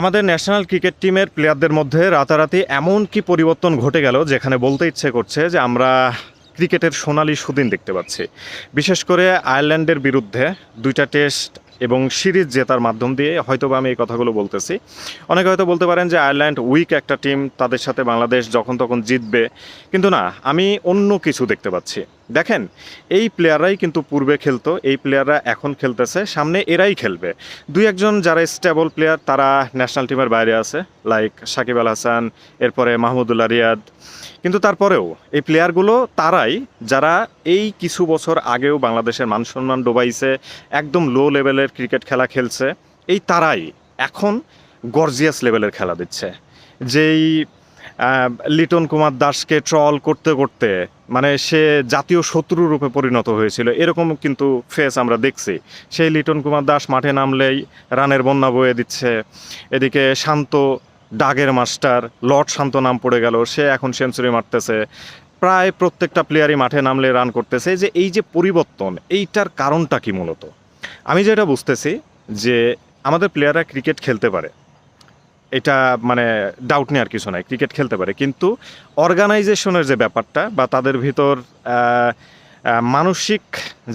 আমাদের national cricket টিমের প্লেয়ারদের মধ্যে রাতারাতি এমন কি পরিবর্তন ঘটে গেল যেখানে বলতে ইচ্ছে করছে যে আমরা ক্রিকেটের সোনালি সুদিন দেখতে পাচ্ছি। বিশেষ করে আয়ারল্যান্ডের বিরুদ্ধে দুইটা টেস্ট এবং সিরিজ জেতার মাধ্যম দিয়ে হয়তোবা আমি এই কথাগুলো বলতেছি। অনেকে হয়তো বলতে পারেন যে আয়ারল্যান্ড উইক একটা টিম তাদের সাথে বাংলাদেশ যখন তখন জিতবে। কিন্তু না, আমি অন্য কিছু দেখতে পাচ্ছি। দেখেন, এই প্লেয়াররাই কিন্তু পূর্বে খেলতো, এই প্লেয়াররা এখন খেলতেছে, সামনে এরাই খেলবে। দুই একজন যারা স্টেবল প্লেয়ার তারা ন্যাশনাল টিমের বাইরে আছে লাইক সাকিব আল হাসান, এরপরে মাহমুদুল্লাহ রিয়াদ। কিন্তু তারপরেও এই প্লেয়ারগুলো তারাই যারা এই কিছু বছর আগেও বাংলাদেশের মান সম্মান ডোবাইছে, একদম লো লেভেলের ক্রিকেট খেলা খেলছে, এই তারাই এখন গর্জিয়াস লেভেলের খেলা দিচ্ছে। যেই লিটন কুমার দাসকে ট্রল করতে করতে মানে সে জাতীয় শত্রু রূপে পরিণত হয়েছিল, এরকম কিন্তু ফেস আমরা দেখছি। সেই লিটন কুমার দাস মাঠে নামলেই রানের বন্যা বয়ে দিচ্ছে। এদিকে শান্ত ডাগের মাস্টার, লর্ড শান্ত নাম পড়ে গেল, সে এখন সেঞ্চুরি মারতেছে। প্রায় প্রত্যেকটা প্লেয়ারই মাঠে নামলে রান করতেছে। যে, এই যে পরিবর্তন, এইটার কারণটা কি মূলত? আমি যেটা বুঝতেছি যে আমাদের প্লেয়াররা ক্রিকেট খেলতে পারে। এটা মানে ডাউট নেই আর কিছু নাই ক্রিকেট খেলতে পারে। কিন্তু অর্গানাইজেশনের যে ব্যাপারটা বা তাদের ভিতর মানসিক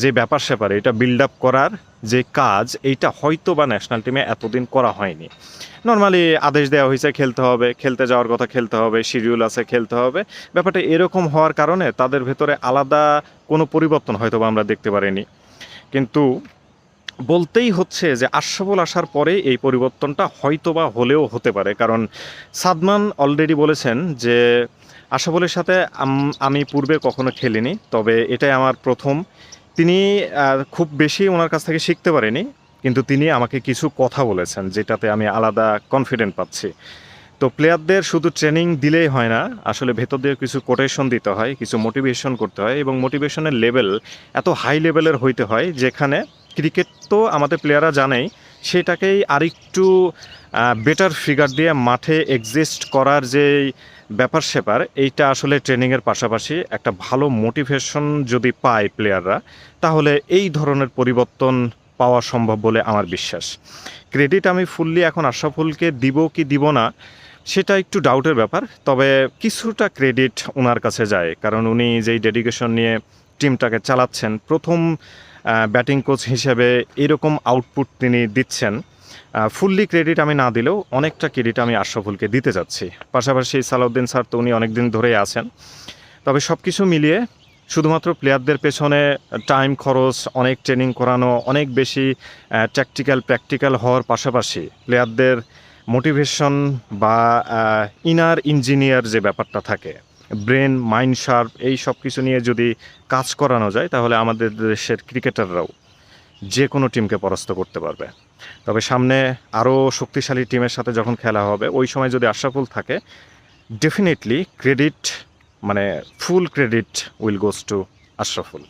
যে ব্যাপার স্যাপার, এটা বিল্ড আপ করার যে কাজ, এইটা হয়তো বা ন্যাশনাল টিমে এতদিন করা হয়নি। নর্মালি আদেশ দেওয়া হয়েছে খেলতে হবে, খেলতে যাওয়ার কথা খেলতে হবে শিডিউল আছে খেলতে হবে। ব্যাপারটা এরকম হওয়ার কারণে তাদের ভেতরে আলাদা কোনো পরিবর্তন হয়তো বা আমরা দেখতে পারিনি। কিন্তু বলতেই হচ্ছে যে আশরাফুল আসার পরে এই পরিবর্তনটা হয়তোবা হলেও হতে পারে। কারণ সাদমান অলরেডি বলেছেন যে আশরাফুলের সাথে আমি পূর্বে কখনো খেলিনি, তবে এটাই আমার প্রথম। তিনি খুব বেশি ওনার কাছ থেকে শিখতে পারেনি, কিন্তু তিনি আমাকে কিছু কথা বলেছেন যেটাতে আমি আলাদা কনফিডেন্ট পাচ্ছি। তো প্লেয়ারদের শুধু ট্রেনিং দিলেই হয় না, আসলে ভেতর দিয়ে কিছু কোটেশন দিতে হয়, কিছু মোটিভেশন করতে হয় এবং মোটিভেশনের লেভেল এত হাই লেভেলের হইতে হয় যেখানে ক্রিকেট তো আমাদের প্লেয়াররা জানেই, সেটাকেই আরেকটু বেটার ফিগার দিয়ে মাঠে এক্সিস্ট করার যে ব্যাপার স্যাপার এইটা আসলে ট্রেনিংয়ের পাশাপাশি একটা ভালো মোটিভেশন যদি পায় প্লেয়াররা তাহলে এই ধরনের পরিবর্তন পাওয়া সম্ভব বলে আমার বিশ্বাস। ক্রেডিট আমি ফুললি এখন আশরাফুলকে দিব কি দিব না, সেটা একটু ডাউটের ব্যাপার, তবে কিছুটা ক্রেডিট ওনার কাছে যায়, কারণ উনি যেই ডেডিকেশন নিয়ে টিমটাকে চালাচ্ছেন। প্রথম ব্যাটিং কোচ হিসেবে এরকম আউটপুট তিনি দিচ্ছেন। ফুললি ক্রেডিট আমি না দিলেও অনেকটা ক্রেডিট আমি আশরাফুলকে দিতে যাচ্ছি। পাশাপাশি সালাউদ্দিন স্যার তো উনি অনেক দিন ধরেই আছেন। তবে সব কিছু মিলিয়ে শুধুমাত্র প্লেয়ারদের পেছনে টাইম খরচ, অনেক ট্রেনিং করানো, অনেক বেশি ট্যাকটিক্যাল প্র্যাকটিক্যাল হওয়ার পাশাপাশি প্লেয়ারদের মোটিভেশন বা ইনার ইঞ্জিনিয়ার যে ব্যাপারটা থাকে। ব্রেন, মাইন্ড শার্প এই সব কিছু নিয়ে যদি কাজ করানো যায়, তাহলে আমাদের দেশের ক্রিকেটাররাও যে কোনো টিমকে পরাস্ত করতে পারবে। তবে সামনে আরও শক্তিশালী টিমের সাথে যখন খেলা হবে, ওই সময় যদি আশাফুল থাকে ডেফিনেটলি ক্রেডিট মানে full credit will goes to Ashraful.